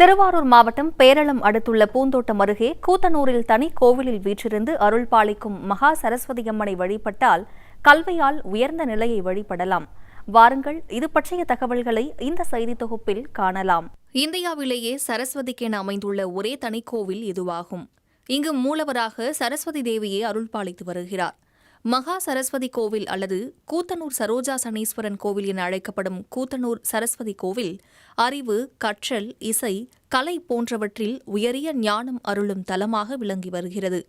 திருவாரூர் மாவட்டம் பேரளம் அடுத்துள்ள பூந்தோட்டம் அருகே கூத்தனூரில் தனி கோவிலில் வீற்றிருந்து அருள் பாலிக்கும் மகா சரஸ்வதி அம்மனை வழிபட்டால் கல்வியால் உயர்ந்த நிலையை வழிபடலாம். வாருங்கள் இது பற்றிய தகவல்களை இந்த செய்தி தொகுப்பில் காணலாம். இந்தியாவிலேயே சரஸ்வதிக்கென அமைந்துள்ள ஒரே தனி கோவில் இதுவாகும். இங்கு மூலவராக சரஸ்வதி தேவியை அருள் பாலித்து வருகிறார். மகா சரஸ்வதி கோவில் அல்லது கூத்தனூர் சரோஜா சனீஸ்வரன் கோவில் என அழைக்கப்படும் கூத்தனூர் சரஸ்வதி கோவில் அறிவு கற்றல் இசை கலை போன்றவற்றில் உயரிய ஞானம் அருளும் தலமாக விளங்கி வருகிறது.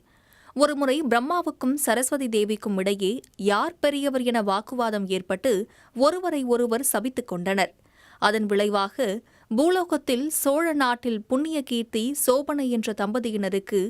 ஒருமுறை பிரம்மாவுக்கும் சரஸ்வதி தேவிக்கும் இடையே யார் பெரியவர் என வாக்குவாதம் ஏற்பட்டு ஒருவரை ஒருவர் சபித்துக் கொண்டனர். அதன் விளைவாக பூலோகத்தில் சோழ நாட்டில் புண்ணிய கீர்த்தி சோபனை என்ற தம்பதியினருக்கு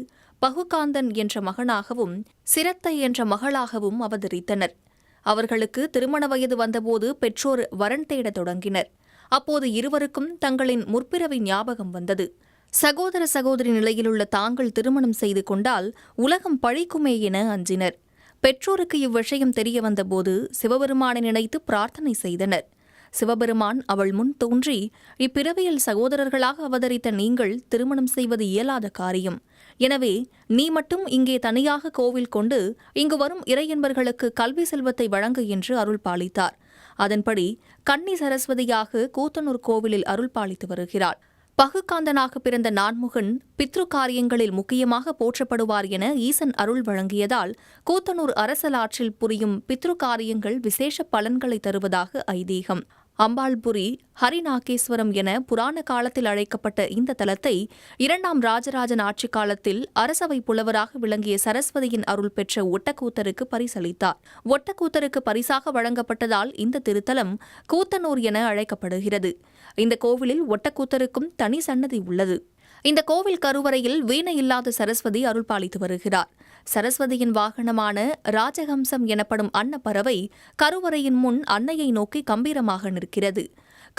பகுகாந்தன் என்ற மகனாகவும் சிரத்தை என்ற மகளாகவும் அவதரித்தனர். அவர்களுக்கு திருமண வயது வந்தபோது பெற்றோர் வரன் தேடத் தொடங்கினர். அப்போது இருவருக்கும் தங்களின் முற்பிறவி ஞாபகம் வந்தது. சகோதர சகோதரி நிலையிலுள்ள தாங்கள் திருமணம் செய்து கொண்டால் உலகம் பழிக்குமே என அஞ்சினர். பெற்றோருக்கு இவ்விஷயம் தெரிய வந்தபோது சிவபெருமானை நினைத்து பிரார்த்தனை செய்தனர். சிவபெருமான் அவள் முன் தோன்றி இப்பிறவியில் சகோதரர்களாக அவதரித்த நீங்கள் திருமணம் செய்வது இயலாத காரியம். எனவே நீ மட்டும் இங்கே தனியாக கோவில் கொண்டு இங்கு வரும் இறையன்பர்களுக்கு கல்வி செல்வத்தை வழங்கு என்று அருள் பாலித்தார். அதன்படி கன்னி சரஸ்வதியாக கூத்தனூர் கோவிலில் அருள் பாலித்து வருகிறாள். பகுக்காந்தனாக பிறந்த நான்முகன் பித்ரு காரியங்களில் முக்கியமாக போற்றப்படுவார் என ஈசன் அருள் வழங்கியதால் கூத்தனூர் அரசலாற்றில் புரியும் பித்ரு காரியங்கள் விசேஷ பலன்களை தருவதாக ஐதீகம். அம்பாள்புரி ஹரிநாகேஸ்வரம் என புராண காலத்தில் அழைக்கப்பட்ட இந்த தலத்தை இரண்டாம் ராஜராஜன் ஆட்சி காலத்தில் அரசவை புலவராக விளங்கிய சரஸ்வதியின் அருள் பெற்ற ஒட்டக்கூத்தருக்கு பரிசளித்தார். ஒட்டக்கூத்தருக்கு பரிசாக வழங்கப்பட்டதால் இந்த திருத்தலம் கூத்தனூர் என அழைக்கப்படுகிறது. இந்த கோவிலில் ஒட்டக்கூத்தருக்கும் தனி சன்னதி உள்ளது. இந்த கோவில் கருவறையில் வீணை இல்லாத சரஸ்வதி அருள்பாலித்து வருகிறார். சரஸ்வதியின் வாகனமான ராஜஹம்சம் எனப்படும் அன்னப்பறவை கருவறையின் முன் அன்னையை நோக்கி கம்பீரமாக நிற்கிறது.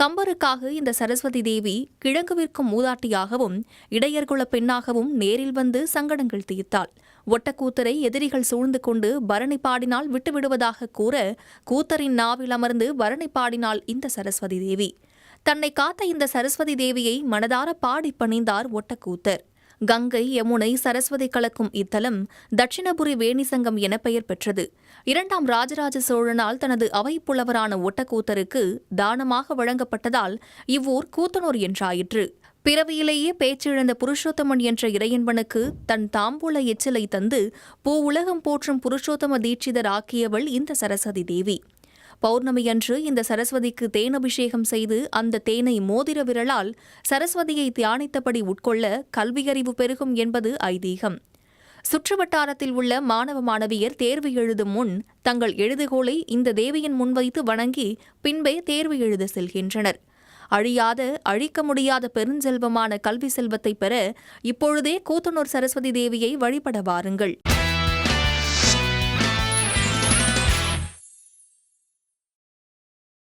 கம்பருக்காக இந்த சரஸ்வதி தேவி கிழங்கு விற்கும் மூதாட்டியாகவும் இடையர்குல பெண்ணாகவும் நேரில் வந்து சங்கடங்கள் தீர்த்தாள். ஒட்டக்கூத்தரை எதிரிகள் சூழ்ந்து கொண்டு பரணி பாடினால் விட்டுவிடுவதாக கூற கூத்தரின் நாவில் அமர்ந்து பரணி பாடினாள் இந்த சரஸ்வதி தேவி. தன்னை காத்த இந்த சரஸ்வதி தேவியை மனதார பாடி பணிந்தார் ஒட்டக்கூத்தர். கங்கை யமுனை சரஸ்வதி கலக்கும் இத்தலம் தட்சிணபுரி வேணிசங்கம் என பெயர் பெற்றது. இரண்டாம் ராஜராஜ சோழனால் தனது அவை புலவரான ஒட்டக்கூத்தருக்கு தானமாக வழங்கப்பட்டதால் இவ்வூர் கூத்தனூர் என்றாயிற்று. பிறவியிலேயே பேச்சிழந்த புருஷோத்தமன் என்ற இறையன்பனுக்கு தன் தாம்பூல எச்சிலை தந்து பூ உலகம் போற்றும் புருஷோத்தம தீட்சிதர் ஆக்கியவள் இந்த சரஸ்வதி தேவி. பௌர்ணமியன்று இந்த சரஸ்வதிக்கு தேன் அபிஷேகம் செய்து அந்த தேனை மோதிர விரலால் சரஸ்வதியை தியானித்தபடி உட்கொள்ள கல்வியறிவு பெருகும் என்பது ஐதீகம். சுற்றுவட்டாரத்தில் உள்ள மாணவ மாணவியர் தேர்வு எழுதும் முன் தங்கள் எழுதுகோலை இந்த தேவியின் முன்வைத்து வணங்கி பின்பே தேர்வு எழுத செல்கின்றனர். அழியாத அழிக்க முடியாத பெருஞ்செல்வமான கல்வி செல்வத்தை பெற இப்பொழுதே கூத்தனூர் சரஸ்வதி தேவியை வழிபட வாருங்கள்.